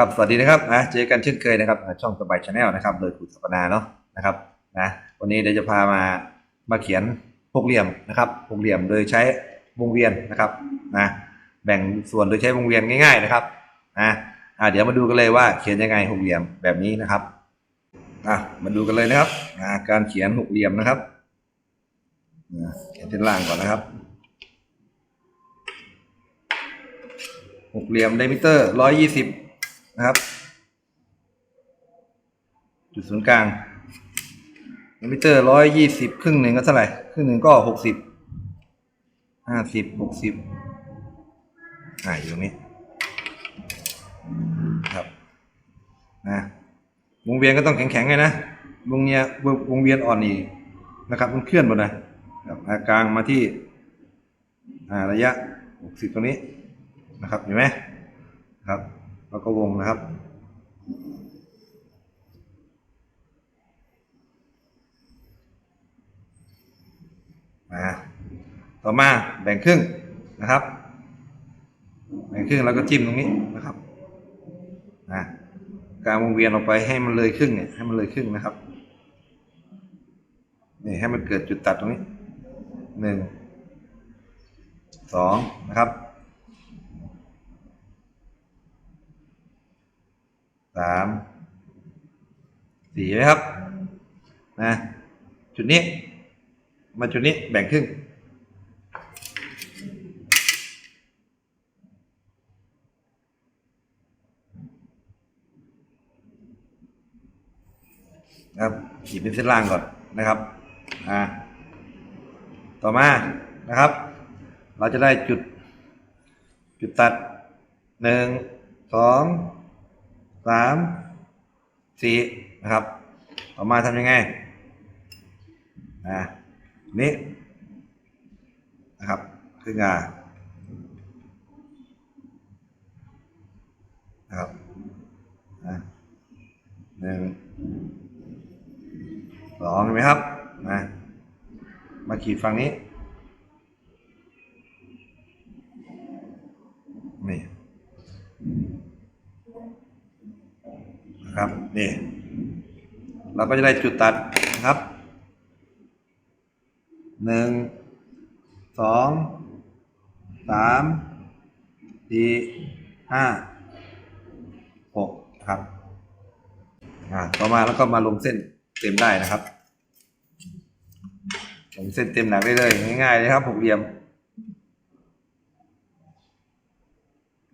ครับสวัสดีนะครับนะเจอกันเช่นเคยนะครับ ช่องสบายชาแนลนะครับ โดยคุณสัปนาเนาะนะครับนะวันนี้เดี๋ยวจะพามามาเขียนหกเหลี่ยมนะครับหกเหลี่ยมโดยใช้วงเวียนนะครับนะแบ่งส่วนโดยใช้วงเวียนง่าย ๆนะครับนะอ่าเดี๋ยวมาดูกันเลยว่าเขียนยังไงหกเหลี่ยมแบบนี้นะครับอะมาดูกันเลยนะครับอ่าการเขียนหกเหลี่ยมนะครับเขียนเส้นล่างก่อนนะครับหกเหลี่ยมไดมิเตอร์ร้อยยี่สิบ นะครับ จุดศูนย์กลางมิเตอร์ร้อยยี่สิบครึ่งหนึ่งก็เท่าไหร่ ครึ่งหนึ่งก็หกสิบห้าสิบหกสิบอ่าอยู่ตรงนี้ครับนะวงเวียนก็ต้องแข็งๆไงนะวงเนี้ยวงวงเวียนอ่อนนี่นะครับ มันเคลื่อนหมดนะครับอ่ากลางมาที่อ่าระยะหกสิบตรงนี้นะครับเห็นไหมครับ แล้วก็วงนะครับอ่าต่อมาแบ่งครึ่งนะครับ แบ่งครึ่งแล้วก็จิ้มตรงนี้นะครับนะการวงเวียนออกไปให้มันเลยครึ่งเนี่ยให้มันเลยครึ่งนะครับนี่ให้มันเกิดจุดตัดตรงนี้หนึ่งสองนะครับ สามสี่ไหมครับนะจุดนี้ มาจุดนี้แบ่งครึ่งนะครับขีดเป็นเส้นล่างก่อนนะครับอ่าต่อมานะครับ เราจะได้จุดจุดตัดหนึ่งสอง สามสี่นะครับ ต่อมาทำยังไงอ่านี้นะครับคืองานะครับหนึ่งสองเห็นไหมครับนะมาขีดฝั่งนี้ นะครับนี่เราก็จะได้จุดตัดนะครับหนึ่งสองสามสี่ห้าหกครับอ่าต่อมาแล้วก็มาลงเส้นเต็มได้นะครับลงเส้นเต็มหนักได้เลยง่ายๆเลยครับหกเหลี่ยม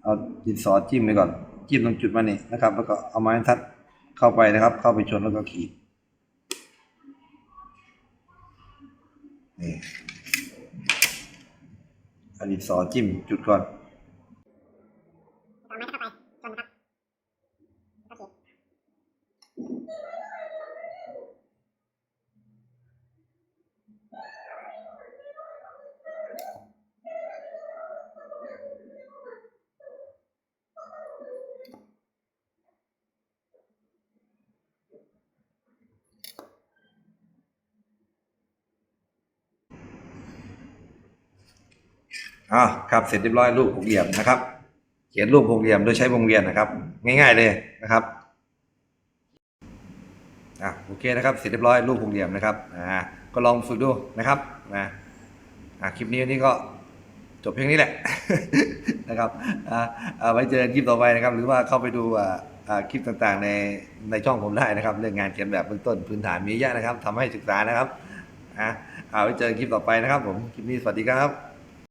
เอาดินสอจิ้มไปก่อนจิ้มตรงจุดมานี่นะครับ แล้วก็เอาไม้ทัด เข้าไปนะครับ เข้าไปชนแล้วก็ขีดนี่อันนี้สอจิ้มจุดก่อนเอาไม่เข้าไปชนครับ อ่าครับเสร็จเรียบร้อยรูปหกเหลี่ยมนะครับ เขียนรูปหกเหลี่ยมโดยใช้วงเวียนนะครับ ง่าย ๆเลยนะครับอะโอเคนะครับเสร็จเรียบร้อยรูปหกเหลี่ยมนะครับอ่าก็ลองฝึกดูนะครับนะอะคลิปนี้วันนี้ก็จบเพียงนี้แหละนะครับอ่าอ่าไว้เจอกันคลิปต่อไปนะครับ หรือว่าเข้าไปดูอ่าอ่าคลิปต่างๆในในช่องผมได้นะครับ เรื่องงานเขียนแบบเบื้องต้นพื้นฐานมีเยอะนะครับทำให้ศึกษานะครับอ่าไว้เจอกันคลิปต่อไปนะครับ ผมคลิปนี้สวัสดีครับ